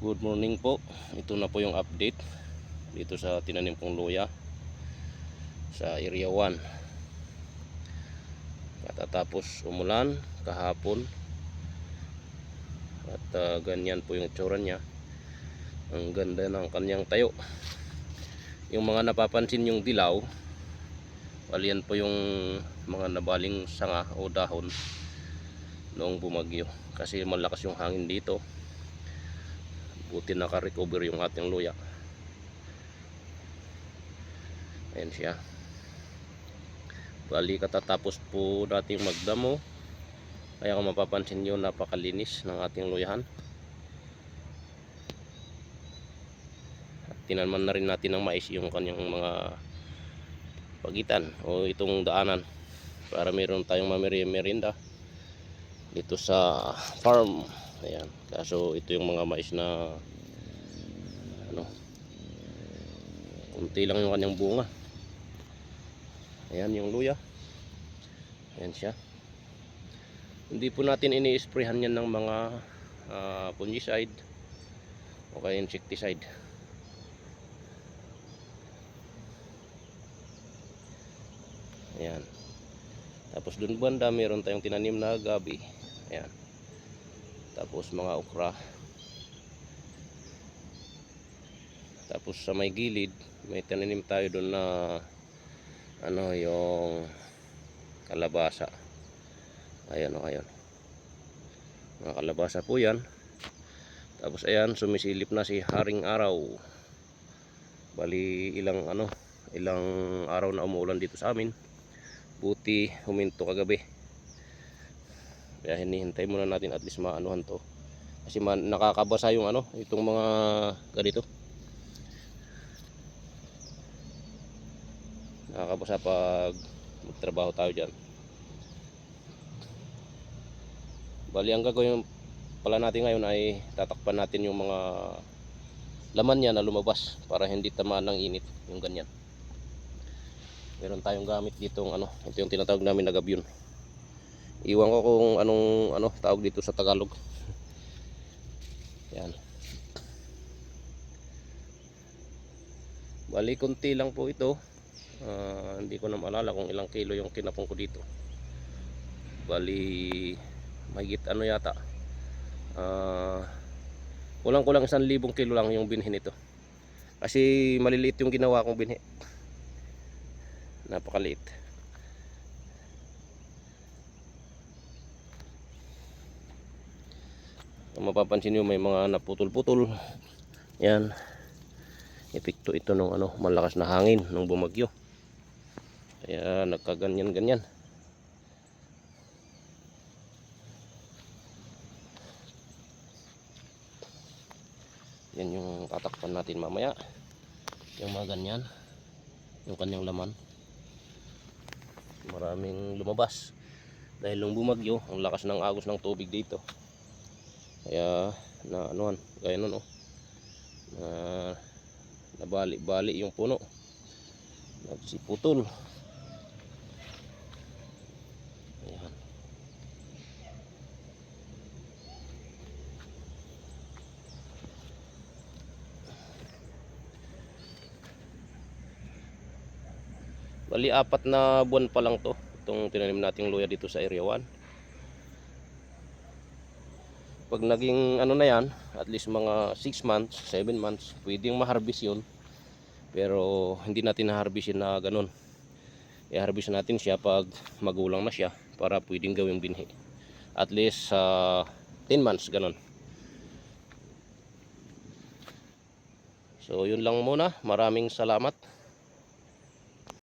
Good morning po. Ito na po yung update dito sa tinanim kong luya sa area 1. Katatapos umulan kahapon at ah, ganyan po yung itsura niya. Ang ganda ng kanyang tayo. Yung mga napapansin yung dilaw, wali yan po yung mga nabaling sanga o dahon noong bumagyo kasi malakas yung hangin dito buti naka-recover yung ating luya. Ayan siya. Bali katatapos po nating magdamo. Kaya kung mapapansin nyo napakalinis ng ating luyahan. At tinanman na rin natin ng mais yung kanyang mga pagitan o itong daanan para meron tayong mameri-merinda dito sa farm ayan. Kaso ito yung mga mais na ano kunti lang yung kanyang bunga. Ayan yung luya. Ayan siya. Hindi po natin ini-sprayhan yan ng mga ah, fungicide o kaya insecticide. Ayan. Tapos dun banda meron tayong tinanim na gabi. Ayan. Tapos mga okra. Tapos sa may gilid, may tinanim tayo doon na ano yung kalabasa. Ayan o, ayan. Mga kalabasa po yan. Tapos ayan, sumisilip na si Haring Araw. Bali ilang ano, ilang araw na umuulan dito sa amin buti huminto kagabi kaya hinihintay muna natin at least maanuhan to. Kasi man, nakakabasa yung ano itong mga ganito. Nakakabasa pag magtrabaho tayo dyan. Bali ang gagawin pala natin ngayon ay tatakpan natin yung mga laman niya na lumabas para hindi tamaan ng init yung ganyan. Meron tayong gamit ditong ano ito yung tinatawag namin na gabyon iwan ko kung anong ano tawag dito sa Tagalog. Yan. Bali konti lang po ito. Ah, hindi ko na maalala kung ilang kilo yung kinapong ko dito. Bali mahigit ano yata. Ah, kulang kulang isang libong kilo lang yung binhi nito. Kasi maliliit yung ginawa kong binhi. Napakaliit kung mapapansin nyo may mga naputol-putol. Yan. Epekto ito ng ano malakas na hangin nung bumagyo. Kaya nagkaganyan ganyan yan yung tatakpan natin mamaya. Yung mga ganyan. Yung kanyang laman. Maraming lumabas. Dahil nung bumagyo ang lakas ng agos ng tubig dito kaya na anuhan gaya nun oh. Na nabali-bali yung puno. Nagsiputol. Ayan. Bali apat na buwan pa lang to itong tinanim nating luya dito sa area 1 pag naging ano na yan at least mga 6 months 7 months pwedeng ma-harvest yun. Pero hindi natin na-harvest yun na ganun. I-harvest natin siya pag magulang na siya para pwedeng gawing binhi. At least sa 10 months ganun. So yun lang muna. Maraming salamat